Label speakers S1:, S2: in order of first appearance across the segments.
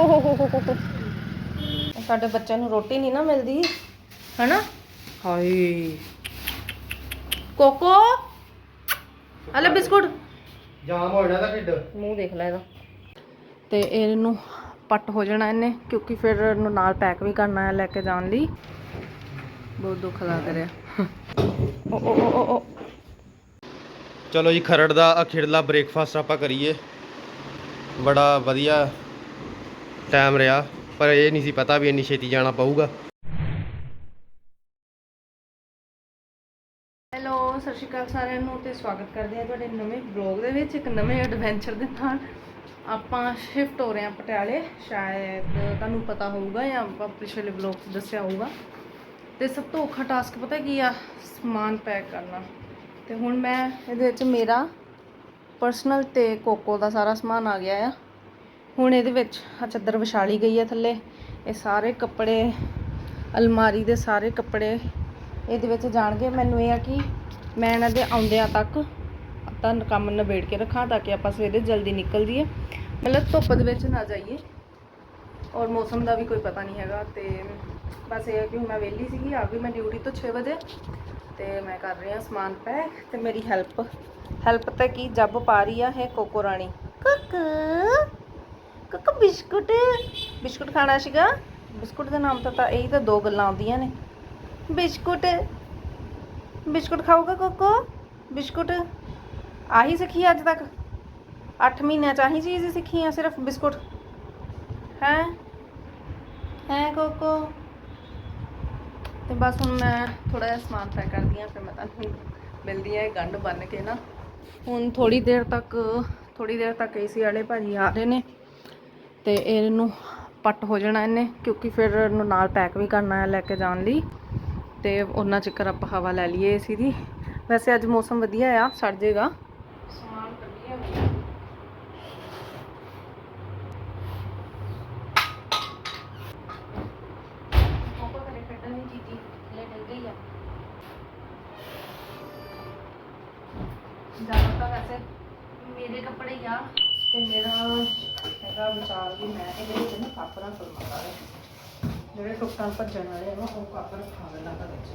S1: ਹੋ ਹੋ ਹੋ ਹੋ ਹੋ ਹੋ। ਸਾਡੇ ਬੱਚਿਆਂ ਨੂੰ ਰੋਟੀ ਨਹੀਂ ਨਾ ਮਿਲਦੀ ਹਨਾ? ਹਾਏ। ਕੋਕੋ? ਹਲੇ ਬਿਸਕੁਟ।
S2: ਜਾਮ ਹੋ ਜਾਣਾ ਢਿੱਡ।
S1: ਮੂੰਹ ਦੇਖ ਲੈ ਇਹਦਾ। ਤੇ ਇਹਨੂੰ ਪੱਟ ਹੋ ਜਾਣਾ ਇਹਨੇ ਕਿਉਂਕਿ ਫਿਰ ਇਹਨੂੰ ਨਾਲ ਪੈਕ ਵੀ ਕਰਨਾ ਹੈ ਲੈ ਕੇ ਜਾਣ ਲਈ। ਬਹੁਤ ਦੁੱਖ ਲੱਗ ਰਿਹਾ। ਓ ਓ ਓ ਓ ਓ।
S2: ਚਲੋ ਜੀ ਖਰੜ ਦਾ ਅਖੀਰਲਾ ਬ੍ਰੇਕਫਾਸਟ ਆਪਾਂ ਕਰੀਏ। ਬੜਾ ਵਧੀਆ ਟਾਈਮ ਰਿਹਾ, ਪਰ ਇਹ ਨਹੀਂ ਸੀ ਪਤਾ ਵੀ ਇੰਨੀ ਛੇਤੀ ਜਾਣਾ ਪਊਗਾ।
S1: ਹੈਲੋ, ਸਤਿ ਸ਼੍ਰੀ ਅਕਾਲ ਸਾਰਿਆਂ ਨੂੰ ਤੇ ਸਵਾਗਤ ਕਰਦੇ ਹਾਂ ਤੁਹਾਡੇ ਨਵੇਂ ਵਲੌਗ ਦੇ ਵਿੱਚ, ਇੱਕ ਨਵੇਂ ਐਡਵੈਂਚਰ ਦੇ ਨਾਲ। ਆਪਾਂ ਸ਼ਿਫਟ ਹੋ ਰਹੇ ਹਾਂ ਪਟਿਆਲੇ, ਸ਼ਾਇਦ ਤੁਹਾਨੂੰ ਪਤਾ ਹੋਊਗਾ ਜਾਂ ਆਪਾਂ ਪਿਛਲੇ ਵਲੌਗ 'ਚ ਦੱਸਿਆ ਹੋਊਗਾ। ਤੇ ਸਭ ਤੋਂ ਔਖਾ ਟਾਸਕ ਪਤਾ ਕੀ ਆ? ਸਮਾਨ ਪੈਕ ਕਰਨਾ। ਤੇ ਹੁਣ ਮੈਂ ਇਹਦੇ ਵਿੱਚ ਮੇਰਾ ਪਰਸਨਲ ਤੇ ਕੋਕੋ ਦਾ ਸਾਰਾ ਸਮਾਨ ਆ ਗਿਆ ਆ। ਹੁਣ ਇਹਦੇ ਵਿੱਚ ਆ ਚੱਦਰ ਵਿਛਾਲੀ ਗਈ ਹੈ ਥੱਲੇ। ਇਹ ਸਾਰੇ ਕੱਪੜੇ, ਅਲਮਾਰੀ ਦੇ ਸਾਰੇ ਕੱਪੜੇ ਇਹਦੇ ਵਿੱਚ ਜਾਣਗੇ। ਮੈਨੂੰ ਇਹ ਆ ਕਿ ਮੈਂ ਇਹਨਾਂ ਦੇ ਆਉਂਦਿਆਂ ਤੱਕ ਤਾਂ ਕੰਮ ਨਿਬੇੜ ਕੇ ਰੱਖਾਂ ਤਾਂ ਕਿ ਆਪਾਂ ਸਵੇਰੇ ਜਲਦੀ ਨਿਕਲ ਜਾਈਏ। ਮਤਲਬ ਧੁੱਪ ਦੇ ਵਿੱਚ ਨਾ ਜਾਈਏ। ਔਰ ਮੌਸਮ ਦਾ ਵੀ ਕੋਈ ਪਤਾ ਨਹੀਂ ਹੈਗਾ ਤੇ ਬਸ ਇਹ ਹੈ ਕਿ ਮੈਂ ਵਿਹਲੀ ਸੀਗੀ, ਆ ਵੀ ਮੈਂ ਡਿਊਟੀ ਤੋਂ 6 ਵਜੇ ਤੇ ਮੈਂ ਕਰ ਰਹੀ ਹਾਂ ਸਮਾਨ ਪੈਕ ਤੇ ਮੇਰੀ ਹੈਲਪ। ਹੈਲਪ ਤਾਂ ਕੀ? ਜੱਬ ਪਾ ਰਹੀ ਆ ਹੈ ਕੋਕੋ ਰਾਣੀ। ਕੁੱਕੂ। ਕੁੱਕੂ ਬਿਸਕੁਟ ਬਿਸਕੁਟ ਖਾਣਾ ਸੀਗਾ। ਬਿਸਕੁਟ ਦੇ ਨਾਮ ਤੋਂ ਤਾਂ ਇਹੀ ਤਾਂ ਦੋ ਗੱਲਾਂ ਆਉਂਦੀਆਂ ਨੇ। ਬਿਸਕੁਟ ਬਿਸਕੁਟ ਖਾਊਗਾ ਕੋਕੋ? ਬਿਸਕੁਟ ਆਹੀ ਸਿੱਖੀ ਅੱਜ ਤੱਕ? 8 ਮਹੀਨਿਆਂ ਚ ਆਹੀ ਚੀਜ਼ ਸਿੱਖੀ ਆ ਸਿਰਫ ਬਿਸਕੁਟ। ਹੈ? ਹੈ ਕੋਕੋ? ਤੇ ਬਸ ਹੁਣ ਮੈਂ ਥੋੜਾ ਜਿਹਾ ਸਮਾਨ ਪੈਕ ਕਰਦੀ ਆ ਫਿਰ ਮੈਂ ਤੁਹਾਨੂੰ ਮਿਲਦੀ ਆ ਇਹ ਗੰਢ ਬੰਨ ਕੇ ਨਾ। ਹੁਣ ਥੋੜੀ ਦੇਰ ਤੱਕ ਥੋੜੀ ਦੇਰ ਤੱਕ ਏਸੀ ਵਾਲੇ ਭਾਜੀ ਆ ਰਹੇ ਨੇ। ਤੇ ਇਹਨੂੰ ਪੱਟ ਹੋ ਜਾਣਾ ਇਹਨੇ, ਕਿਉਂਕਿ ਫਿਰ ਇਹਨੂੰ ਨਾਲ ਪੈਕ ਵੀ ਕਰਨਾ ਹੈ ਲੈ ਕੇ ਜਾਣ ਲਈ। ਤੇ ਉਹਨਾਂ ਚੱਕਰ ਆਪਾਂ ਹਵਾ ਲੈ ਲਈਏ ਏਸੀ ਦੀ। ਵੈਸੇ ਅੱਜ ਮੌਸਮ ਵਧੀਆ ਆ, ਸੜ ਜਾਏਗਾ ਜ਼ਿਆਦਾ ਤਾਂ ਵੈਸੇ ਮੇਰੇ ਕੱਪੜੇ ਆ ਤੇ ਮੇਰਾ ਹੈਗਾ ਵਿਚਾਰ ਵੀ ਮੈਂ ਇਹਦੇ ਵਿੱਚ ਨਾ ਕੱਪ ਨਾ ਫਰਮਾ ਜਿਹੜੇ ਟੁੱਟਾਂ ਭੱਜਣ ਵਾਲੇ ਆ ਨਾ, ਉਹ ਕੱਪ ਰੱਖਾ ਦੇਣਾ ਘਰ ਵਿੱਚ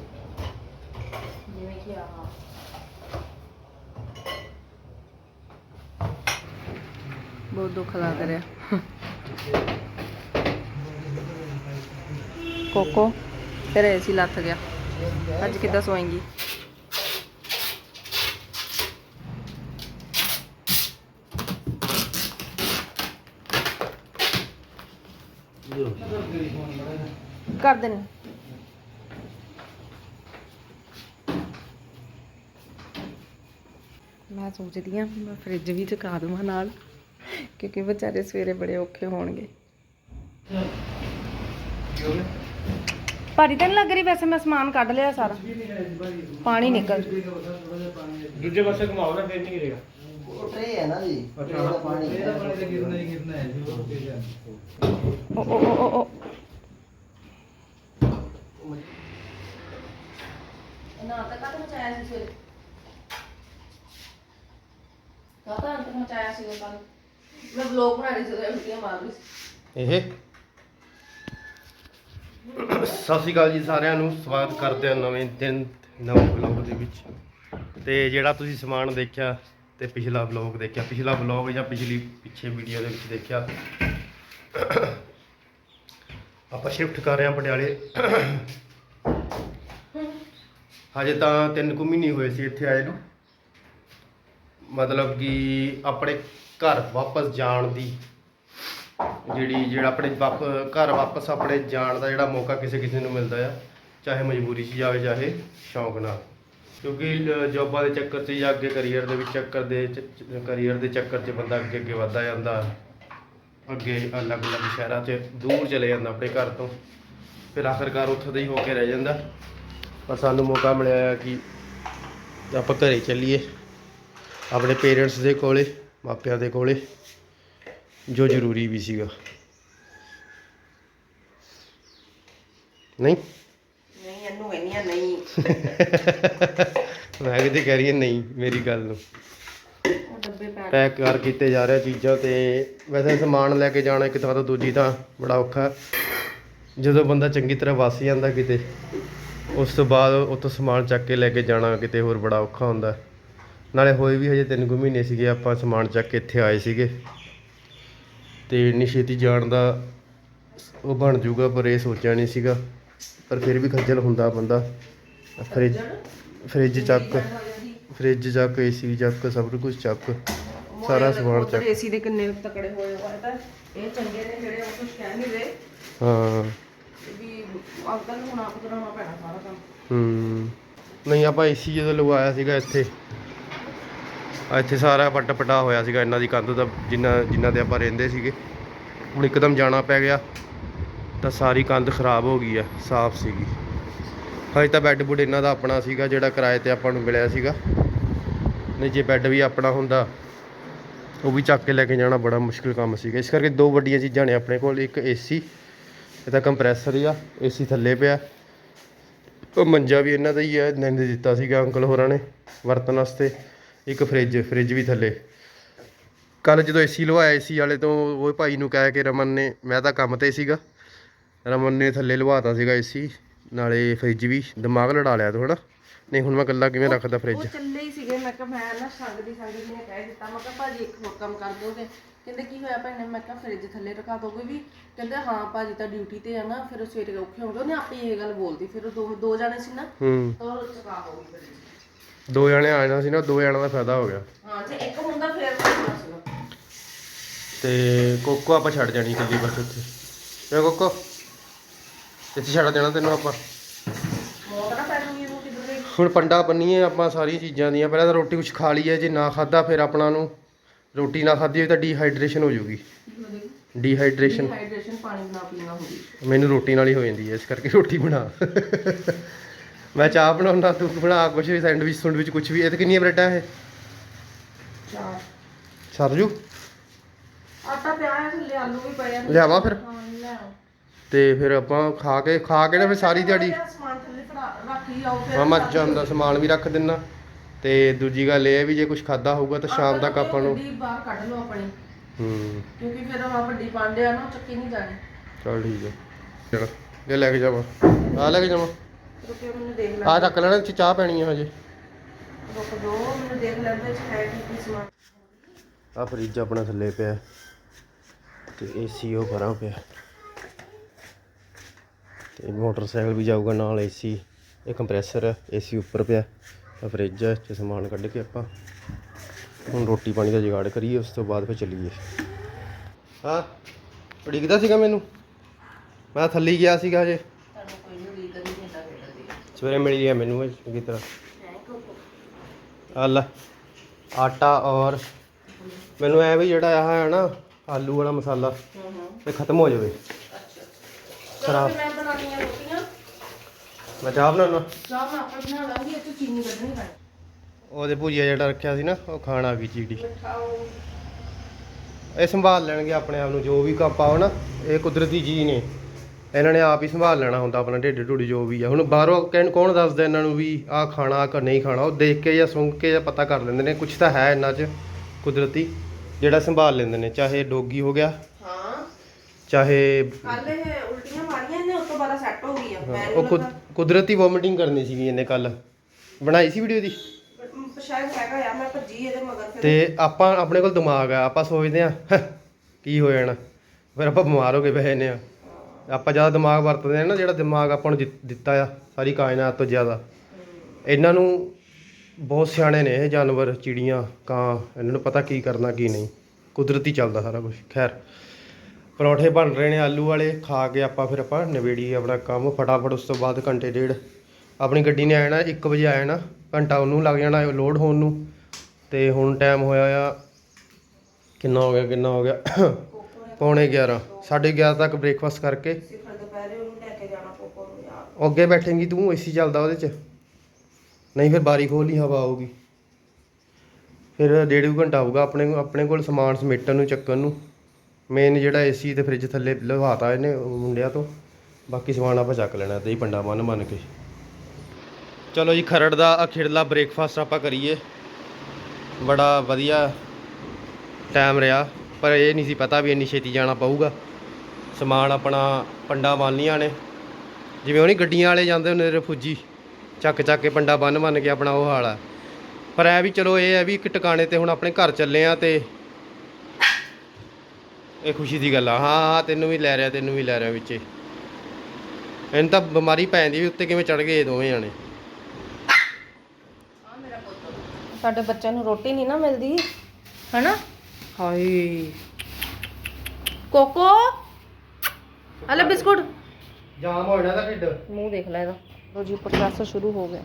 S1: ਜਿਵੇਂ ਕਿ ਆਹ ਬਹੁਤ ਦੁੱਖ ਲੱਗ ਰਿਹਾ। ਕੋਕੋ ਤੇਰੇ ਏਸੀ ਲੱਥ ਗਿਆ। ਅੱਜ ਕਿੱਦਾਂ ਸੋਏਂਗੀ? ਕਰ ਦੇਣੀ ਮੈਂ ਸੋਚਦੀ ਆ ਮੈਂ ਫ੍ਰਿਜ ਵੀ ਚੁਕਾ ਦੇਵਾਂ ਨਾਲ ਕਿਉਂਕਿ ਵਿਚਾਰੇ ਸਵੇਰੇ ਬੜੇ ਔਖੇ ਹੋਣਗੇ ਭਾਰੀ ਤਾਂ ਨਹੀਂ ਲੱਗ ਰਹੀ ਵੈਸੇ ਮੈਂ ਸਮਾਨ ਕੱਢ ਲਿਆ ਸਾਰਾ ਪਾਣੀ ਨਿਕਲ
S2: ਦੂਜੇ ਪਾਸੇ ਘੁਮਾਓ ਨਾ ਫਿਰ ਨਹੀਂ ਗਿਰੇਗਾ
S3: ਟਰੇ ਹੈ ਨਾ ਜੀ
S2: ਅੱਛਾ
S3: ਪਾਣੀ
S1: ਓ ਓ ਓ ਓ ਓ ਨਾ ਤਾਂ ਕਾਹਤੇ ਮਚਾਇਆ ਸੀ ਸਵੇਰੇ? ਕਾਹਤਾ ਅੰਤ ਮਚਾਇਆ ਸੀ ਉਹ ਕੱਲ ਮੈਂ ਵਲੌਗ ਬਣਾ ਰਹੀ ਸੀ, ਉਹਦੇ ਉਲਟੀਆਂ ਮਾਰ ਰਹੀ ਸੀ।
S2: ਇਹ? ਸਤਿ ਸ਼੍ਰੀ ਅਕਾਲ ਜੀ ਸਾਰਿਆਂ ਨੂੰ, ਸਵਾਗਤ ਕਰਦੇ ਹਾਂ ਨਵੇਂ ਦਿਨ, ਨਵੇਂ ਵਲੌਗ ਦੇ ਵਿੱਚ। ਤੇ ਜਿਹੜਾ ਤੁਸੀਂ ਸਮਾਨ ਦੇਖਿਆ ਤੇ ਪਿਛਲਾ ਵਲੌਗ ਦੇਖਿਆ, ਪਿਛਲਾ ਵਲੌਗ ਜਾਂ ਪਿਛਲੀ, ਪਿੱਛੇ ਵੀਡੀਓ ਦੇ ਵਿੱਚ ਦੇਖਿਆ। ਆਪਾਂ ਸ਼ਿਫਟ ਕਰ ਰਹੇ ਹਾਂ ਪਟਿਆਲੇ। ਹਜੇ ਤਾਂ ਤਿੰਨ ਕੁ ਮਹੀਨੇ ਹੋਏ ਸੀ ਇੱਥੇ ਆਏ ਨੂੰ। ਮਤਲਬ ਕਿ ਆਪਣੇ ਘਰ ਵਾਪਸ ਜਾਣ ਦੀ। ਜਿਹੜੀ, ਜਿਹੜਾ ਆਪਣੇ ਵਾਪ, ਘਰ ਵਾਪਸ ਆਪਣੇ ਜਾਣ ਦਾ ਜਿਹੜਾ ਮੌਕਾ ਕਿਸੇ ਕਿਸੇ ਨੂੰ ਮਿਲਦਾ ਆ, ਚਾਹੇ ਮਜਬੂਰੀ 'ਚ ਜਾਵੇ, ਚਾਹੇ ਸ਼ੌਂਕ ਨਾਲ। ਕਿਉਂਕਿ ਲ- ਜੋਬਾਂ ਦੇ ਚੱਕਰ 'ਚ ਜਾਂ ਅੱਗੇ ਕੈਰੀਅਰ ਦੇ ਵਿੱਚ ਚੱਕਰ ਦੇ ਕੈਰੀਅਰ ਦੇ ਚੱਕਰ 'ਚ ਬੰਦਾ ਅੱਗੇ ਅੱਗੇ ਵੱਧਦਾ ਜਾਂਦਾ। ਅੱਗੇ ਅਲੱਗ-ਅਲੱਗ ਸ਼ਹਿਰਾਂ 'ਚ ਦੂਰ ਚਲੇ ਜਾਂਦਾ ਆਪਣੇ ਘਰ ਤੋਂ। ਫਿਰ ਆਖਰਕਾਰ ਉੱਥੇ ਦਾ ਹੀ ਹੋ ਕੇ ਰਹਿ ਜਾਂਦਾ। ਪਰ ਸਾਨੂੰ ਮੌਕਾ ਮਿਲਿਆ ਕਿ ਆਪਾਂ ਘਰੇ ਚੱਲੀਏ ਆਪਣੇ ਪੇਰੈਂਟਸ ਦੇ ਕੋਲੇ ਮਾਪਿਆਂ ਦੇ ਕੋਲੇ ਜੋ ਜ਼ਰੂਰੀ ਵੀ ਸੀਗਾ। ਨਹੀਂ?
S1: ਨਹੀਂ ਇਹਨੂੰ ਕਹਿੰਦੀਆਂ ਨਹੀਂ।
S2: ਮੈਂ ਕਿਤੇ ਕਹਿ ਰਹੀ ਹਾਂ ਨਹੀਂ ਮੇਰੀ ਗੱਲ ਨੂੰ।
S1: ਪੈਕ
S2: ਕਰ ਕੀਤੇ ਜਾ ਰਹੇ ਚੀਜ਼ਾਂ ਤੇ ਵੈਸੇ ਸਮਾਨ ਲੈ ਕੇ ਜਾਣਾ ਇੱਕ ਥਾਂ ਤੋਂ ਦੂਜੀ ਥਾਂ ਬੜਾ ਔਖਾ। ਜਦੋਂ ਬੰਦਾ ਚੰਗੀ ਤਰ੍ਹਾਂ ਵਸ ਜਾਂਦਾ ਕਿਤੇ। ਉਸ ਤੋਂ ਬਾਅਦ ਉੱਥੋਂ ਸਮਾਨ ਚੱਕ ਕੇ ਲੈ ਕੇ ਜਾਣਾ ਕਿਤੇ ਹੋਰ ਬੜਾ ਔਖਾ ਹੁੰਦਾ। ਨਾਲੇ ਹੋਏ ਵੀ ਹਜੇ ਤਿੰਨ ਕੁ ਮਹੀਨੇ ਸੀਗੇ ਆਪਾਂ ਸਮਾਨ ਚੱਕ ਕੇ ਇੱਥੇ ਆਏ ਸੀਗੇ। ਤੇ ਇੰਨੀ ਛੇਤੀ ਜਾਣ ਦਾ ਉਹ ਬਣ ਜਾਊਗਾ ਪਰ ਇਹ ਸੋਚਿਆ ਨਹੀਂ ਸੀਗਾ। ਪਰ ਫਿਰ ਵੀ ਖੱਜਲ ਹੁੰਦਾ ਬੰਦਾ। ਫਰਿੱਜ ਫਰਿੱਜ ਚੱਕ ਫਰਿੱਜ ਚੱਕ ਏਸੀ ਚੱਕ ਸਭ ਕੁਝ ਚੱਕ ਸਾਰਾ ਸਮਾਨ ਚੱਕ।
S1: ਏਸੀ ਦੇ ਕਿੰਨੇ ਤਕੜੇ ਹੋਏ ਹੋਏ ਤਾਂ। ਇਹ ਚੰਗੇ ਨੇ ਜਿਹੜੇ ਉਹ ਕੁਝ ਕਹਿ ਨਹੀਂ ਰਹੇ।
S2: ਹਾਂ।
S1: ਵੀ ਆਪਦਾ ਨੂੰ ਹੁਣ ਆਪ ਕਰਾਉਣਾ ਪੈਣਾ ਸਾਰਾ ਕੰਮ।
S2: ਹੂੰ। ਨਹੀਂ, ਆਪਾਂ ਏਸੀ ਜਦੋਂ ਲਗਵਾਇਆ ਸੀਗਾ ਇੱਥੇ ਆ ਇੱਥੇ ਸਾਰਾ ਪੱਟ ਪਟਾ ਹੋਇਆ ਸੀਗਾ, ਇਹਨਾਂ ਦੀ ਕੰਧ ਦਾ ਜਿੰਨਾ ਜਿੰਨਾ ਤੇ ਆਪਾਂ ਰਹਿੰਦੇ ਸੀਗੇ। ਹੁਣ ਇੱਕਦਮ ਜਾਣਾ ਪੈ ਗਿਆ, ਤਾਂ ਸਾਰੀ ਕੰਧ ਖਰਾਬ ਹੋ ਗਈ ਆ, ਸਾਫ਼ ਸੀਗੀ। ਹਜੇ ਤਾਂ ਬੈੱਡ ਬੁੱਡ ਇਹਨਾਂ ਦਾ ਆਪਣਾ ਸੀਗਾ, ਜਿਹੜਾ ਕਿਰਾਏ ਤੇ ਆਪਾਂ ਨੂੰ ਮਿਲਿਆ ਸੀਗਾ। ਨਹੀਂ, ਜੇ ਬੈੱਡ ਵੀ ਆਪਣਾ ਹੁੰਦਾ, ਉਹ ਵੀ ਚੱਕ ਕੇ ਲੈ ਕੇ ਜਾਣਾ ਬੜਾ ਮੁਸ਼ਕਿਲ ਕੰਮ ਸੀਗਾ। ਇਸ ਕਰਕੇ ਦੋ ਵੱਡੀਆਂ ਚੀਜ਼ਾਂ ਨੇ ਆਪਣੇ ਕੋਲ, ਇੱਕ ਏਸੀ ਇਹ ਤਾਂ ਕੰਪਰੈਸਰ ਆ ਏਸੀ ਥੱਲੇ ਪਿਆ। ਉਹ ਮੰਜਾ ਵੀ ਇਹਨਾਂ ਦਾ ਹੀ ਹੈ ਇਹਨਾਂ ਨੇ ਦਿੱਤਾ ਸੀਗਾ ਅੰਕਲ ਹੋਰਾਂ ਨੇ ਵਰਤਣ ਵਾਸਤੇ। ਇੱਕ ਫ੍ਰਿਜ ਫ੍ਰਿਜ ਵੀ ਥੱਲੇ। ਕੱਲ ਜਦੋਂ ਏਸੀ ਲਵਾਇਆ ਏਸੀ ਵਾਲੇ ਤੋਂ ਉਹ ਭਾਈ ਨੂੰ ਕਹਿ ਕੇ ਰਮਨ ਨੇ ਮੈਂ ਤਾਂ ਕੰਮ ਤੇ ਸੀਗਾ। ਰਮਨ ਨੇ ਥੱਲੇ ਲਵਾਤਾ ਸੀਗਾ ਏਸੀ ਨਾਲੇ ਫ੍ਰਿਜ ਵੀ ਦਿਮਾਗ ਲੜਾ ਲਿਆ ਤੂੰ ਹਨਾ। ਨਹੀਂ ਹੁਣ ਮੈਂ ਇਕੱਲਾ ਕਿਵੇਂ ਰੱਖਦਾ ਫ੍ਰਿਜ
S1: ਉਹ ਚੱਲੇ ਹੀ ਸੀਗੇ ਮੈਂ ਕਿਹਾ ਮੈਂ ਨਾ ਸੰਗ ਦੀ ਸੰਗ ਨੇ ਕਹਿ ਦਿੱਤਾ। ਮੈਂ ਕਿਹਾ ਭਾਜੀ ਇੱਕ ਹੋਰ ਕੰਮ ਕਰ ਦੋਗੇ। ਕਹਿੰਦੇ ਕੀ ਹੋਇਆ ਭੈਣੇ? ਮੈਂ ਕਿਹਾ ਫ੍ਰਿਜ ਥੱਲੇ ਰਖਾ ਦੋਗੇ ਵੀ। ਕਹਿੰਦੇ ਹਾਂ ਭਾਜੀ ਤਾਂ ਡਿਊਟੀ ਤੇ ਆ ਨਾ ਫਿਰ ਉਹ ਸਵੇਰੇ ਔਖੇ ਹੋਣਗੇ। ਉਹਨੇ ਆਪੇ ਇਹ ਗੱਲ ਬੋਲਦੀ ਫਿਰ ਉਹ ਦੋ ਦੋ ਜਾਣੇ ਸੀ ਨਾ
S2: ਹੂੰ।
S1: ਤਾਂ ਉਹ ਚੁਕਾ ਹੋ ਗਈ
S2: ਦੋ ਜਣੇ ਆ ਜਾਣਾ ਸੀ ਨਾ ਦੋ ਜਣਾਂ ਦਾ ਫਾਇਦਾ ਹੋ ਗਿਆ।
S1: ਹਾਂ ਜੇ ਇੱਕ ਹੁੰਦਾ ਫਿਰ ਕਰਨਾ ਸੀਗਾ
S2: ਤੇ ਕੋਕੋ ਆਪਾਂ ਛੱਡ ਜਾਣੀ ਇਕੱਲੀ ਬਸ ਇੱਥੇ ਇਹ ਕੋਕੋ ਇੱਥੇ ਛੱਡ ਦੇਣਾ ਤੈਨੂੰ ਆਪਾਂ।
S1: ਮੌਤ ਨਾ ਪੈ ਜੂਗੀ ਇਹਨੂੰ ਕਿਧਰ ਗਈ
S2: ਹੁਣ ਪੰਡਾ ਬੰਨੀਏ ਆਪਾਂ ਸਾਰੀਆਂ ਚੀਜ਼ਾਂ ਦੀਆਂ। ਪਹਿਲਾਂ ਤਾਂ ਰੋਟੀ ਕੁਝ ਖਾ ਲਈਏ ਜੇ ਨਾ ਖਾਦਾ ਫਿਰ ਆਪਣਾ ਨੂੰ। ਰੋਟੀ ਨਾ ਖਾਧੀ ਹੋਈ ਤਾਂ ਡੀਹਾਈਡਰੇਸ਼ਨ ਹੋ ਜਾਊਗੀ। ਡੀਹਾਈਡਰੇਸ਼ਨ
S1: ਹਾਈਡਰੇਸ਼ਨ ਪਾਣੀ ਨਾ ਪੀਣਾ ਹੁੰਦੀ
S2: ਮੈਨੂੰ ਰੋਟੀ ਨਾਲ ਹੀ ਹੋ ਜਾਂਦੀ ਹੈ ਇਸ ਕਰਕੇ ਰੋਟੀ ਬਣਾ। ਮੈਂ ਚਾਹ ਬਣਾਉਣਾ ਤੂੰ ਬਣਾ ਕੁਛ ਵੀ ਸੈਂਡਵਿਚ ਸੈਂਡਵਿਚ ਕੁਛ ਵੀ। ਇਹ ਤੇ ਕਿੰਨੀਆਂ ਬ੍ਰੈਡਾਂ ਇਹ?
S1: ਚਾਰ।
S2: ਸਰਜੂ
S1: ਆਟਾ ਪਿਆ ਹੈ ਥੱਲੇ ਆਲੂ ਵੀ ਪਏ ਆ।
S2: ਲਿਆਵਾਂ ਫਿਰ?
S1: ਹਾਂ ਲੈ ਆਓ
S2: ਤੇ ਫਿਰ ਆਪਾਂ ਖਾ ਕੇ ਖਾ ਕੇ ਨਾ ਫਿਰ ਸਾਰੀ ਦਿਹਾੜੀ।
S1: ਸਮਾਨ ਥੱਲੇ ਫੜਾ ਰੱਖ ਹੀ ਆਓ ਫਿਰ।
S2: ਦਾ ਸਮਾਨ ਵੀ ਰੱਖ ਦਿੰਨਾ। ਤੇ ਦੂਜੀ ਗੱਲ ਇਹ ਹੈ ਵੀ ਜੇ ਕੁਝ ਖਾਦਾ ਹੋਊਗਾ ਤਾਂ ਸ਼ਾਮ ਤੱਕ ਆਪਾਂ ਨੂੰ
S1: ਗੱਡੀ ਬਾਹਰ ਕੱਢ ਲਓ ਆਪਣੀ।
S2: ਹੂੰ।
S1: ਕਿਉਂਕਿ ਫਿਰ ਉਹ ਵੱਡੀ ਪਾਂਡੇ ਆ ਨਾ ਉਹ ਚੱਕੀ ਨਹੀਂ ਜਾਣੀ।
S2: ਚਲ ਠੀਕ ਹੈ ਚਲ ਇਹ ਲੈ ਕੇ ਜਾਵਾਂ। ਆ ਲੈ ਕੇ ਜਾਵਾਂ।
S1: ਰੁਕਿਓ ਮੈਨੂੰ ਦੇਖ ਲੈ
S2: ਆ ਰੱਖ ਲੈਣਾ ਇਹ 'ਚ ਚਾਹ ਪੈਣੀ ਹੈ ਹਜੇ।
S1: ਰੁਕ ਜੋ ਮੈਨੂੰ ਦੇਖ ਲੈਂਦੇ ਚ ਹੈ ਕੀ ਕੀ ਸਮਾਨ।
S2: ਆ ਫਰਿੱਜ ਆਪਣਾ ਥੱਲੇ ਪਿਆ ਤੇ ਏਸੀ ਉਹ ਪਰਾਂ ਪਿਆ। ਤੇ ਮੋਟਰਸਾਈਕਲ ਵੀ ਜਾਊਗਾ ਨਾਲ ਏਸੀ ਇਹ ਕੰਪਰੈਸਰ ਏਸੀ ਉੱਪਰ ਪਿਆ। ਆ ਫਰਿੱਜ ਹੈ ਚ ਸਮਾਨ ਕੱਢ ਕੇ ਆਪਾਂ ਹੁਣ ਰੋਟੀ ਪਾਣੀ ਦਾ ਜੁਗਾੜ ਕਰੀਏ ਉਸ ਤੋਂ ਬਾਅਦ ਫਿਰ ਚੱਲੀਏ। ਹਾਂ ਉਡੀਕਦਾ ਸੀਗਾ ਮੈਨੂੰ? ਮੈਂ ਥੱਲੇ ਗਿਆ ਸੀਗਾ ਹਜੇ। ਸਵੇਰੇ ਮਿਲ ਗਿਆ ਮੈਨੂੰ ਇਹ ਚੰਗੀ ਤਰ੍ਹਾਂ। ਆ ਲੈ ਆਟਾ ਔਰ ਮੈਨੂੰ ਐ ਵੀ ਜਿਹੜਾ ਆਹ ਹੈ ਨਾ ਆਲੂ ਵਾਲਾ ਮਸਾਲਾ
S1: ਹੂੰ ਹੂੰ
S2: ਇਹ ਖਤਮ ਹੋ ਜਾਵੇ।
S1: ਅੱਛਾ।
S2: ਖਰਾਬ।
S1: ਮੈਂ ਬਣਾਉਣੀਆਂ ਰੋਟੀਆਂ।
S2: ਮੈਂ ਚਾਹ ਬਣਾਉਣਾ।
S1: ਚਾਹ ਮੈਂ ਆਪੇ ਬਣਾ ਲਾਂਗੀ ਚ ਚੀਨੀ ਕੱਢਣੀ ਪੈਣੀ।
S2: ਉਹਦੇ ਭੁਜੀਆ ਜਿਹੜਾ ਰੱਖਿਆ ਸੀ ਨਾ ਉਹ ਖਾਣ ਆ ਗਈ ਚੀੜੀ। ਇਹ ਸੰਭਾਲ ਲੈਣਗੇ ਆਪਣੇ ਆਪ ਨੂੰ ਜੋ ਵੀ ਕੰਮ ਪਾਓ ਨਾ ਇਹ ਕੁਦਰਤੀ ਚੀਜ਼ ਨੇ। ਇਹਨਾਂ ਨੇ ਆਪ ਹੀ ਸੰਭਾਲ ਲੈਣਾ ਹੁੰਦਾ ਆਪਣਾ ਢਿੱਡ ਢੁੱਡੀ ਜੋ ਵੀ ਆ। ਹੁਣ ਬਾਹਰੋਂ ਕਹਿਣ ਕੌਣ ਦੱਸਦਾ ਇਹਨਾਂ ਨੂੰ ਵੀ ਆਹ ਖਾਣਾ ਆਹ ਨਹੀਂ ਖਾਣਾ? ਉਹ ਦੇਖ ਕੇ ਜਾਂ ਸੁੰਘ ਕੇ ਜਾਂ ਪਤਾ ਕਰ ਲੈਂਦੇ ਨੇ ਕੁਝ ਤਾਂ ਹੈ ਇਹਨਾਂ 'ਚ ਕੁਦਰਤੀ ਜਿਹੜਾ ਸੰਭਾਲ ਲੈਂਦੇ ਨੇ ਚਾਹੇ ਡੋਗੀ ਹੋ ਗਿਆ ਚਾਹੇ
S1: ਕੱਲ ਇਹ ਉਲਟੀਆਂ ਮਾਰੀਆਂ ਇਹਨੇ ਉਸ ਤੋਂ ਬਾਅਦ ਸੈੱਟ ਹੋ ਗਈ ਆ। ਮੈਂ
S2: ਉਹ ਕੁਦ- ਕੁਦਰਤੀ ਵੋਮਿਟਿੰਗ ਕਰਨੀ ਸੀਗੀ ਇਹਨੇ ਕੱਲ ਬਣਾਈ ਸੀ ਵੀਡੀਓ ਦੀ
S1: ਸ਼ਾਇਦ ਹੈਗਾ ਆ ਮੈਂ ਭੱਜੀ ਇਹਦੇ ਮਗਰ ਫਿਰ।
S2: ਤੇ ਆਪਾਂ ਆਪਣੇ ਕੋਲ ਦਿਮਾਗ ਆ ਆਪਾਂ ਸੋਚਦੇ ਆ ਕੀ ਹੋ ਜਾਣਾ। ਫਿਰ ਆਪਾਂ ਬਿਮਾਰ ਹੋ ਕੇ ਬਹਿ ਜਾਂਦੇ ਆ। ਆਪਾਂ ਜ਼ਿਆਦਾ ਦਿਮਾਗ ਵਰਤਦੇ ਆ ਨਾ ਜਿਹੜਾ ਦਿਮਾਗ ਆਪਾਂ ਨੂੰ ਦਿੱਤ- ਦਿੱਤਾ ਆ ਸਾਰੀ ਕਾਇਨਾਤ ਤੋਂ ਜ਼ਿਆਦਾ। ਇਹਨਾਂ ਨੂੰ ਬਹੁਤ ਸਿਆਣੇ ਨੇ ਇਹ ਜਾਨਵਰ ਚਿੜੀਆਂ ਕਾਂ ਇਹਨਾਂ ਨੂੰ ਪਤਾ ਕੀ ਕਰਨਾ ਕੀ ਨਹੀਂ। ਕੁਦਰਤੀ ਚੱਲਦਾ ਸਾਰਾ ਕੁਝ ਖੈਰ। ਪਰੌਂਠੇ ਬਣ ਰਹੇ ਨੇ ਆਲੂ ਵਾਲੇ, ਖਾ ਕੇ ਆਪਾਂ ਫਿਰ ਆਪਾਂ ਨਵੇੜੀ ਆਪਣਾ ਕੰਮ। ਫਟਾਫਟ ਉਸ ਤੋਂ ਬਾਅਦ ਘੰਟੇ ਡੇਢ। ਆਪਣੀ ਗੱਡੀ ਨੇ ਆਣਾ 1 ਵਜੇ ਆ ਘੰਟਾ ਉਹਨੂੰ ਲੱਗ ਜਾਣਾ ਲੋਡ ਹੋਣ ਨੂੰ। ਤੇ ਹੁਣ ਟਾਈਮ ਹੋਇਆ ਆ, ਕਿੰਨਾ ਹੋ ਗਿਆ, ਕਿੰਨਾ ਹੋ ਗਿਆ? ਪੌਣੇ 11 ਸਾਢੇ 11 ਤੱਕ ਬ੍ਰੇਕਫਾਸਟ ਕਰਕੇ। ਉਹ ਅੱਗੇ ਬੈਠੇਂਗੀ ਤੂੰ ਏਸੀ ਚੱਲਦਾ ਉਹਦੇ 'ਚ। ਨਹੀਂ ਫਿਰ ਬਾਰੀ ਖੋਲੀ ਹਵਾ ਆਊਗੀ। ਫਿਰ ਡੇਢ ਕੁ ਘੰਟਾ ਆਊਗਾ ਆਪਣੇ ਆਪਣੇ ਕੋਲ ਸਮਾਨ ਸਮੇਟਣ ਨੂੰ, ਚੱਕਣ ਨੂੰ। ਮੇਨ ਜਿਹੜਾ ਏਸੀ ਤੇ ਫ੍ਰਿਜ ਥੱਲੇ ਲਵਾਤਾ ਇਹਨੇ ਮੁੰਡਿਆਂ ਤੋਂ। ਬਾਕੀ ਸਮਾਨ ਆਪਾਂ ਚੱਕ ਲੈਣਾ ਤੇ ਹੀ ਪੰਡਾ ਮੰਨ ਮੰਨ ਕੇ। ਚਲੋ ਜੀ, ਖਰੜ ਦਾ ਅਖਿਰਲਾ ਬ੍ਰੇਕਫਾਸਟ ਆਪਾਂ ਕਰੀਏ। ਬੜਾ ਵਧੀਆ ਟਾਈਮ ਰਿਹਾ, ਪਰ ਇਹ ਨਹੀਂ ਸੀ ਪਤਾ ਵੀ ਇੰਨੀ ਛੇਤੀ ਜਾਣਾ ਪਊਗਾ। ਸਮਾਨ ਆਪਣਾ ਪੰਡਾ ਬੰਨ੍ਹਲੀਆਂ ਨੇ। ਜਿਵੇਂ ਉਹ ਨਹੀਂ ਗੱਡੀਆਂ ਵਾਲੇ ਜਾਂਦੇ ਹੁੰਦੇ ਨੇ ਚੱਕ ਚੱਕ ਕੇ ਪੰਡਾ ਬੰਨ ਬੰਨ ਕੇ ਆਪਣਾ ਉਹ ਹਾਲ ਆ। ਪਰ ਐ ਵੀ ਚਲੋ, ਇਹ ਹੈ ਵੀ ਇੱਕ ਟਿਕਾਣੇ ਤੇ ਹੁਣ ਆਪਣੇ ਘਰ ਚੱਲੇ ਆ ਤੇ ਇਹ ਖੁਸ਼ੀ ਦੀ ਗੱਲ ਆ। ਹਾਂ ਹਾਂ ਤੈਨੂੰ ਵੀ ਲੈ ਰਿਹਾ ਤੈਨੂੰ ਵੀ ਲੈ ਰਿਹਾ ਵਿੱਚੇ। ਇਹਨੂੰ ਤਾਂ ਬਿਮਾਰੀ ਪੈ ਜਾਂਦੀ ਵੀ ਉੱਤੇ ਕਿਵੇਂ ਚੜ ਗਏ ਇਹ ਦੋਵੇਂ ਜਾਣੇ।
S1: ਸਾਡੇ ਬੱਚਿਆਂ ਨੂੰ ਰੋਟੀ ਨਹੀਂ ਨਾ ਮਿਲਦੀ ਹਨਾ? ਹਾਏ। ਕੋਕੋ ਹਲੇ ਬਿਸਕੁਟ।
S2: ਜਾਮ ਹੋ ਜਾਣਾ ਤਾਂ ਢਿੱਡ।
S1: ਮੂੰਹ ਦੇਖ ਲੈ ਇਹਦਾ। ਰੋਜੀ ਪ੍ਰੋਸੈਸ ਸ਼ੁਰੂ ਹੋ ਗਿਆ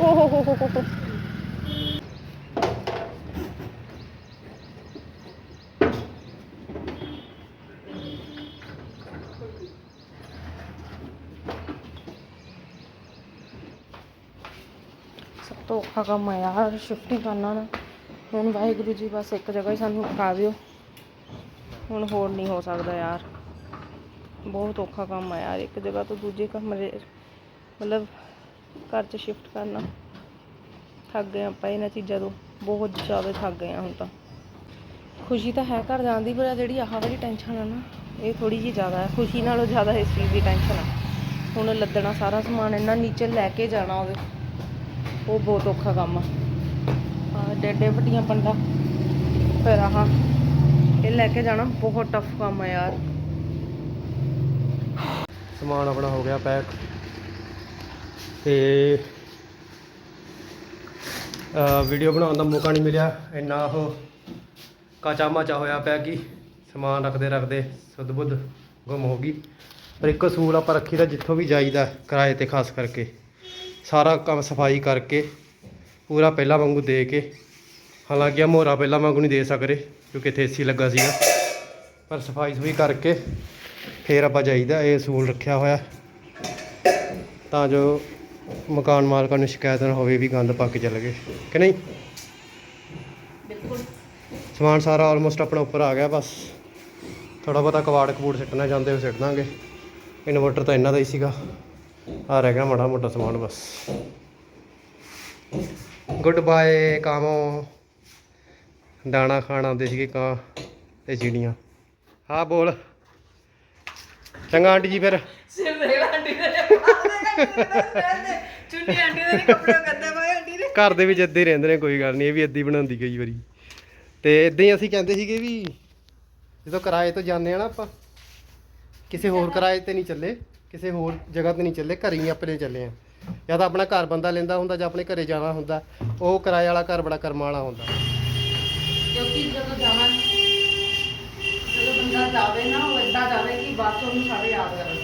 S1: ਓ ਹੋ ਹੋ ਹੋ ਹੋ ਹੋ ਸਭ ਤੋਂ ਔਖਾ ਕੰਮ ਆ ਯਾਰ ਸ਼ਿਫਟਿੰਗ ਕਰਨਾ ਨਾ। ਹੁਣ ਵਾਹਿਗੁਰੂ ਜੀ ਬਸ ਇੱਕ ਜਗ੍ਹਾ ਹੀ ਸਾਨੂੰ ਟਿਕਾ ਦਿਓ। ਹੁਣ ਹੋਰ ਨਹੀਂ ਹੋ ਸਕਦਾ ਯਾਰ। ਬਹੁਤ ਔਖਾ ਕੰਮ ਆ ਯਾਰ, ਇੱਕ ਜਗ੍ਹਾ ਤੋਂ ਦੂਜੇ ਕਮਰੇ ਮਤਲਬ ਘਰ 'ਚ ਸ਼ਿਫਟ ਕਰਨਾ। ਥੱਕ ਗਏ ਆਪਾਂ ਇਹਨਾਂ ਚੀਜ਼ਾਂ ਤੋਂ, ਬਹੁਤ ਜ਼ਿਆਦਾ ਥੱਕ ਗਏ ਆ ਹੁਣ ਤਾਂ। ਖੁਸ਼ੀ ਤਾਂ ਹੈ ਘਰ ਜਾਣ ਦੀ, ਪਰ ਜਿਹੜੀ ਆਹ ਵਾਲੀ ਟੈਨਸ਼ਨ ਆ ਨਾ, ਇਹ ਥੋੜੀ ਜਿਹੀ ਜ਼ਿਆਦਾ ਹੈ। ਖੁਸ਼ੀ ਨਾਲੋਂ ਜ਼ਿਆਦਾ ਇਸ ਚੀਜ਼ ਦੀ ਟੈਨਸ਼ਨ ਆ। ਹੁਣ ਲੱਦਣਾ ਸਾਰਾ ਸਮਾਨ ਇੰਨਾ ਨੀਚੇ ਲੈ ਕੇ ਜਾਣਾ ਉਹਦੇ। ਉਹ ਬਹੁਤ ਔਖਾ ਕੰਮ ਆ। ਆ ਡੇਡੇ ਵੱਡੀਆਂ ਪੰਡਾ। ਫਿਰ ਆਹ, ਇਹ ਲੈ ਕੇ ਜਾਣਾ। ਬਹੁਤ ਟਫ ਕੰਮ ਆ ਯਾਰ।
S2: ਸਮਾਨ ਆਪਣਾ ਹੋ ਗਿਆ ਪੈਕ ਤੇ ਵੀਡੀਓ ਬਣਾਉਣ ਦਾ ਮੌਕਾ ਨਹੀਂ ਮਿਲਿਆ। ਇੰਨਾ ਉਹ ਕਾਚਾ ਮਾਚਾ ਹੋਇਆ ਪਿਆ ਕਿ ਸਮਾਨ ਰੱਖਦੇ ਰੱਖਦੇ ਸੁੱਧ ਬੁੱਧ ਗੁੰਮ ਹੋ ਗਈ। ਪਰ ਇੱਕ ਅਸੂਲ ਆਪਾਂ ਰੱਖੀ ਦਾ ਜਿੱਥੋਂ ਵੀ ਜਾਈਦਾ ਕਿਰਾਏ ਤੇ ਖਾਸ ਕਰਕੇ। ਸਾਰਾ ਕੰਮ ਸਫ਼ਾਈ ਕਰਕੇ ਪੂਰਾ ਪਹਿਲਾਂ ਵਾਂਗੂ ਦੇ ਕੇ ਹਾਲਾਂਕਿ ਆ ਮੋਹਰਾ ਪਹਿਲਾਂ ਵਾਂਗੂ ਨਹੀਂ ਦੇ ਸਕਦੇ ਕਿਉਂਕਿ ਇੱਥੇ ਏਸੀ ਲੱਗਾ ਸੀਗਾ। ਪਰ ਸਫ਼ਾਈ ਸੁਫਾਈ ਕਰਕੇ ਫੇਰ ਆਪਾਂ ਜਾਈਦਾ ਇਹ ਅਸੂਲ ਰੱਖਿਆ ਹੋਇਆ। ਤਾਂ ਜੋ ਮਕਾਨ ਮਾਲਕਾਂ ਨੂੰ ਸ਼ਿਕਾਇਤ ਨਾ ਹੋਵੇ ਵੀ ਗੰਦ ਪਾ ਕੇ ਚੱਲ ਗਏ ਕਿ ਨਹੀਂ?
S1: ਬਿਲਕੁਲ।
S2: ਸਮਾਨ ਸਾਰਾ ਆਲਮੋਸਟ ਆਪਣਾ ਉੱਪਰ ਆ ਗਿਆ ਬਸ। ਥੋੜਾ ਬਹੁਤਾ ਕਵਾੜ ਕਬੂੜ ਸਿੱਟਣਾ ਚਾਹੁੰਦੇ ਹੋ ਸਿੱਟ ਦਾਂਗੇ। ਇਨਵਰਟਰ ਤਾਂ ਇਹਨਾਂ ਦਾ ਹੀ ਸੀਗਾ। ਆ ਰਹਿ ਗਿਆ ਮਾੜਾ ਮੋਟਾ ਸਮਾਨ ਬਸ। Good bye ਕਾਮੋ। ਦਾਣਾ ਖਾਣ ਆਉਂਦੇ ਸੀਗੇ ਕਾਂ ਤੇ ਚਿੜੀਆਂ। ਹਾਂ ਬੋਲ। ਚੰਗਾ ਆਂਟੀ ਜੀ ਫਿਰ।
S1: ਸਿਰ ਦੇ ਆਂਟੀ ਦੇ। ਚੁੰਨੀ ਆਂਟੀ ਦੇ ਕੱਪੜੇ ਗੰਦੇ ਪਏ ਆਂਟੀ ਦੇ।
S2: ਘਰ ਦੇ ਵਿੱਚ ਇੱਦਾਂ ਹੀ ਰਹਿੰਦੇ ਨੇ ਕੋਈ ਗੱਲ ਨਹੀਂ ਇਹ ਵੀ ਇੱਦਾਂ ਹੀ ਬਣਾਉਂਦੀ ਕਈ ਵਾਰੀ। ਤੇ ਇਦਾਂ ਹੀ ਅਸੀਂ ਕਹਿੰਦੇ ਸੀਗੇ ਵੀ ਜਦੋਂ ਕਿਰਾਏ ਤੋਂ ਜਾਂਦੇ ਆ ਨਾ ਆਪਾਂ ਕਿਸੇ ਹੋਰ ਕਿਰਾਏ ਤੇ ਨਹੀਂ ਚੱਲੇ। ਕਿਸੇ ਹੋਰ ਜਗ੍ਹਾ ਤੇ ਨਹੀਂ ਚੱਲੇ ਘਰ ਹੀ ਆਪਣੇ ਚੱਲੇ ਆ। ਜਾਂ ਤਾਂ ਆਪਣਾ ਘਰ ਬੰਦਾ ਲੈਂਦਾ ਹੁੰਦਾ ਜਾਂ ਆਪਣੇ ਘਰੇ ਜਾਣਾ ਹੁੰਦਾ ਉਹ ਕਿਰਾਏ ਵਾਲਾ ਘਰ ਬੜਾ ਕਰਮਾਂ ਵਾਲਾ ਹੁੰਦਾ।
S1: ਕਿਉਂਕਿ ਜਦੋਂ ਜਾਵਾਂ ਜਦੋਂ ਬੰਦਾ ਜਾਵੇ ਨਾ ਉਹ ਏਦਾਂ ਜਾਵੇ ਕਿ ਬਾਅਦ ਚ ਉਹਨੂੰ ਸਾਰੇ ਯਾਦ ਕਰਨ।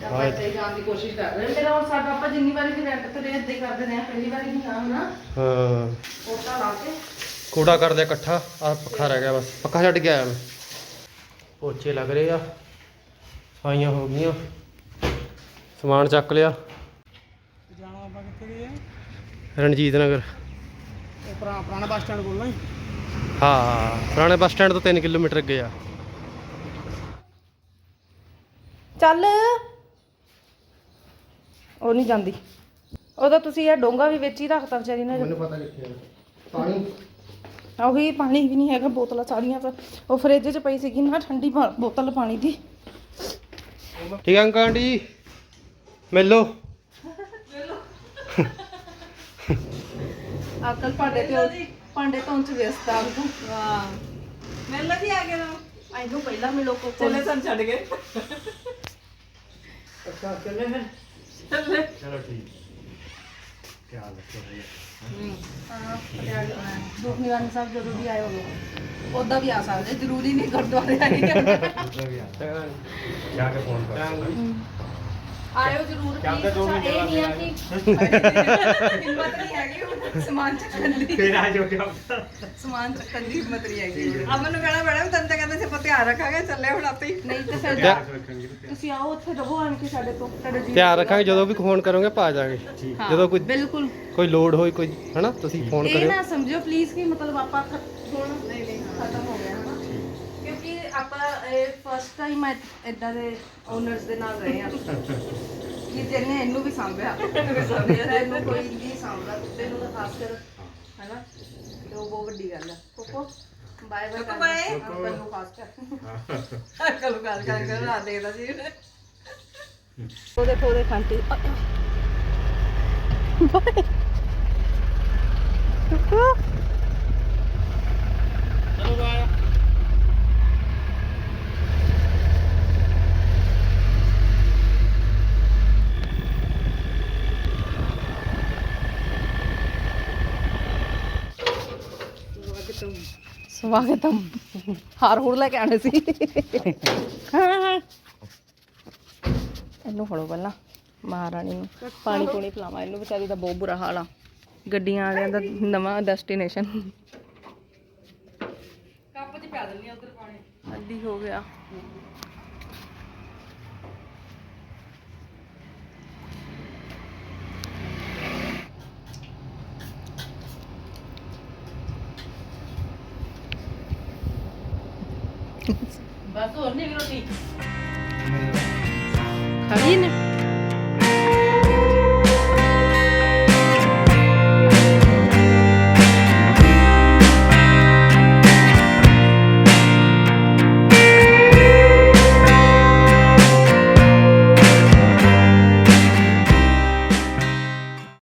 S1: ਤੇ ਆਪਾਂ
S2: ਹਾਂ।
S1: ਇੱਥੇ ਜਾਣ ਦੀ ਕੋਸ਼ਿਸ਼ ਕਰ ਰਹੇ। ਹਾਂ ਮੇਰਾ ਹੁਣ ਸਾਡਾ ਆਪਾਂ ਜਿੰਨੀ ਵਾਰੀ ਵੀ ਰੈਂਟ ਤੇ ਏਦਾਂ ਹੀ ਕਰਦੇ ਰਹੇ ਹਾਂ ਪਹਿਲੀ ਵਾਰੀ ਨਹੀਂ ਆ ਨਾ।
S2: ਹਾਂ।
S1: ਕੋਟਾ ਲਾ ਕੇ।
S2: ਕੂੜਾ ਕਰਦੇ ਇਕੱਠਾ ਆ ਪੱਖਾ ਰਹਿ ਗਿਆ ਬਸ। ਪੱਖਾ ਛੱਡ ਕੇ ਆਇਆ ਮੈਂ। ਪੋਚੇ ਲੱਗ ਰਹੇ ਆ। ਸਫਾਈਆਂ ਹੋ ਗਈਆਂ। ਸਮਾਨ ਚੱਕ ਲਿਆ।
S3: ਜਾਣਾ ਆਪਾਂ ਕਿੱਥੇ ਗਏ ਆ?
S2: ਰਣਜੀਤ ਨਗਰ।
S3: ਇਹ ਪੁਰਾਣਾ ਬੱਸ ਸਟੈਂਡ ਕੋਲ ਨਾ
S2: ਹਾਂ ਪੁਰਾਣੇ ਬੱਸ ਸਟੈਂਡ ਤੋਂ 3 ਕਿਲੋਮੀਟਰ ਅੱਗੇ ਆ।
S1: ਚੱਲ। ਉਹ ਨਹੀਂ ਜਾਂਦੀ। ਉਹਦਾ ਤੁਸੀਂ ਇਹ ਡੋਂਗਾ ਵੀ ਵਿੱਚ ਹੀ ਰੱਖਤਾ ਵਿਚਾਰੀ ਨੇ।
S2: ਮੈਨੂੰ ਪਤਾ ਕਿੱਥੇ ਪਾਣੀ?
S1: ਉਹੀ ਪਾਣੀ ਵੀ ਨਹੀਂ ਹੈਗਾ ਬੋਤਲਾਂ ਸਾਰੀਆਂ ਤਾਂ। ਉਹ ਫ੍ਰਿਜ 'ਚ ਪਈ ਸੀਗੀ ਨਾ ਠੰਡੀ ਬੋਤਲ ਪਾਣੀ ਦੀ।
S2: ਠੀਕ ਆ ਅੰਕਲ ਆਂਟੀ ਜੀ? ਮਿਲ। ਲਓ
S1: ਅਕਲ ਭਾਂਡੇ ਤੇ ਭਾਂਡੇ ਧੋਣ ਚ ਵਿਅਸਤ ਆ। ਉਹ
S4: ਵਾਹ। ਮਿਲ ਲੱਗੀ ਆ ਗਿਆ ਨਾ
S1: ਇਹਨੂੰ ਪਹਿਲਾਂ ਮਿਲੋ ਕੋਕੋ
S4: ਚੱਲੇ ਸਾਨੂੰ ਛੱਡ ਗਏ।
S2: ਅੱਛਾ ਚੱਲੇ ਫਿਰ
S4: ਚੱਲੇ।
S2: ਚਲੋ ਠੀਕ ਖਿਆਲ ਰੱਖਿਓ
S1: ਸਾਹਿਬ ਜਦੋਂ ਵੀ ਆਏ ਹੋਵੋ ਉਦਾਂ ਵੀ ਆ ਸਕਦੇ ਜ਼ਰੂਰੀ ਨਹੀਂ ਗੁਰਦੁਆਰੇ ਆਏ।
S2: ਜਾ ਕੇ ਫੋਨ ਕਰ।
S1: ਆਇਓ ਜ਼ਰੂਰ ਪਲੀਜ਼ ਇਹ ਨਹੀਂ ਆ ਕਿ ਹਿੰਮਤ ਨਹੀਂ ਹੈਗੀ ਹੁਣ ਸਮਾਨ ਚੱਕਣ ਦੀ
S2: ਫੇਰ ਆ ਜਾਓ
S1: ਸਮਾਨ ਚੱਕਣ ਦੀ ਹਿੰਮਤ ਨਹੀਂ ਹੈਗੀ। ਹੁਣ।
S4: ਅਮਨ ਨੂੰ ਕਹਿਣਾ ਮੈਡਮ ਤੈਨੂੰ ਤਾਂ ਕਹਿੰਦੇ ਸੀ ਆਪਾਂ ਧਿਆਨ ਰੱਖਾਂਗੇ ਚੱਲੇ ਹੁਣ ਆਪੇ ਹੀ।
S1: ਨਹੀਂ ਤੇ ਫਿਰ ਜਾ- ਤੁਸੀਂ ਆਓ ਉੱਥੇ ਰਹੋ ਆਣ ਕੇ ਸਾਡੇ ਤੋਂ ਤੁਹਾਡਾ ਜੀ
S2: ਧਿਆਨ ਰੱਖਾਂਗੇ ਜਦੋਂ ਵੀ ਫੋਨ ਕਰੋਗੇ ਪਾ ਜਾਗੇ।
S1: ਹਾਂ,
S2: ਜਦੋਂ ਕੋਈ
S1: ਬਿਲਕੁਲ।
S2: ਕੋਈ ਲੋਡ ਹੋਈ ਕੋਈ ਹਨਾ ਤੁਸੀਂ ਫੋਨ
S1: ਇਹ
S2: ਕਰਿਓ।
S1: ਨਾ ਸਮਝਿਓ ਪਲੀਜ਼ ਕਿ ਮਤਲਬ ਆਪਾਂ ਖ- ਹੁਣ ਨਹੀਂ ਨਹੀਂ ਖਤਮ ਹੋ ਗਿਆ। ਆਪਾਂ ਇਹ ਫਸਟ ਟਾਈਮ ਇਦਾਂ ਦੇ ਓਨਰਸ ਦੇ ਨਾਲ ਰਹੇ ਆ। ਕਿ ਜਿਹਨੇ ਇਹਨੂੰ ਵੀ ਸਾਂਭਿਆ। ਇਹਨੂੰ ਕੋਈ ਨਹੀਂ ਸਾਂਭਦਾ। ਕੁੱਤੇ ਨੂੰ ਤਾਂ ਖਾਸ ਕਰ ਹੈਨਾ? ਤੇ ਉਹ ਬਹੁਤ ਵੱਡੀ ਗੱਲ ਹੈ Coco bye bye
S4: Coco bye।
S1: Uncle ਨੂੰ ਖਾਸ ਕਰ।
S4: ਕਲੂ ਗੱਲ ਕਰ ਕਰ ਰਾਤ ਦੇਖਦਾ ਸੀ
S1: ਉਹ ਦੇਖੋ ਉਹਦੇ ਖਾਂਟੀ ਬਾਏ ਕੋਕੋ
S3: ਚਲੋ ਬਾਏ
S1: ਸਵਾਗਤਮ। ਹਾਰ ਹੂਰ ਲੈ ਕੇ ਆਣੇ ਸੀ। ਇਹਨੂੰ ਫੜੋ ਪਹਿਲਾਂ। ਮਹਾਰਾਣੀ ਨੂੰ। ਪਾਣੀ ਪੂਣੀ ਪਿਲਾਵਾਂ। ਇਹਨੂੰ ਵਿਚਾਰੀ ਦਾ ਬਹੁਤ ਬੁਰਾ ਹਾਲ ਆ। ਗੱਡੀਆਂ ਵਾਲਿਆਂ ਦਾ ਨਵਾਂ ਡੈਸਟੀਨੇਸ਼ਨ
S4: ਕੱਪ 'ਚ ਪਿਆ ਦਿੰਦੀ ਉਧਰ ਪਾਣੀ।
S1: ਅੱਧੀ ਹੋ ਗਿਆ।
S4: ਬਸ ਹੋਰ ਨਹੀਂ ਰੋਟੀ
S1: ਖਾਲੀ ਨੇ